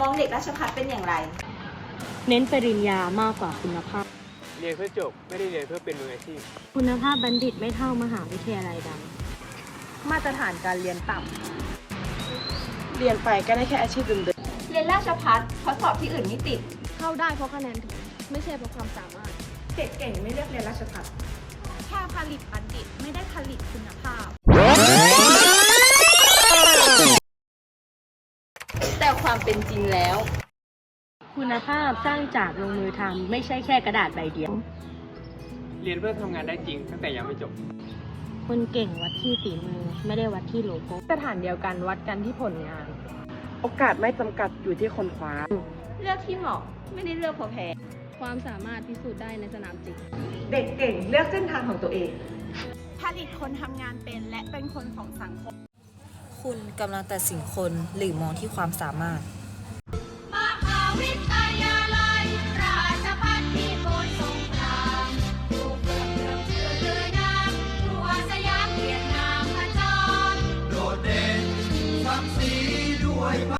มองเด็กราชพัฒเป็นอย่างไร เน้นปริญญามากกว่าคุณภาพ เรียนเพื่อจบไม่ได้เรียนเพื่อเป็นมืออาชีพ คุณภาพบัณฑิตไม่เท่ามหาวิทยาลัยดัง มาตรฐานการเรียนต่ำเรียนไปก็ได้แค่อาชีพเดิมเรียนราชพัฒเพราะสอบที่อื่นไม่ติด เข้าได้เพราะคะแนนถึงไม่ใช่เพราะความสามารถเด็กเก่งไม่เลือกเรียนราชพัฒแค่ผลิตบัณฑิตไม่ได้ผลิตคุณภาพ แต่ความเป็นจริงแล้ว คุณภาพสร้างจากลงมือทำไม่ใช่แค่กระดาษใบเดียว เรียนเพื่อทำงานได้จริง ตั้งแต่ยังไม่จบ คนเก่งวัดที่ฝีมือ ไม่ได้วัดที่โลโก้สถานเดียวกันวัดกันที่ผลงาน โอกาสไม่จำกัดอยู่ที่คนคว้า เลือกที่เหมาะไม่ได้เลือกเพราะแพ้ความสามารถพิสูจน์ได้ในสนามจริง เด็กเก่งเลือกเส้นทางของตัวเอง ผลิตคนทำงานเป็นและเป็นคนของสังคม คุณกำลังตัดสินคนหรือมองที่ความสามารถ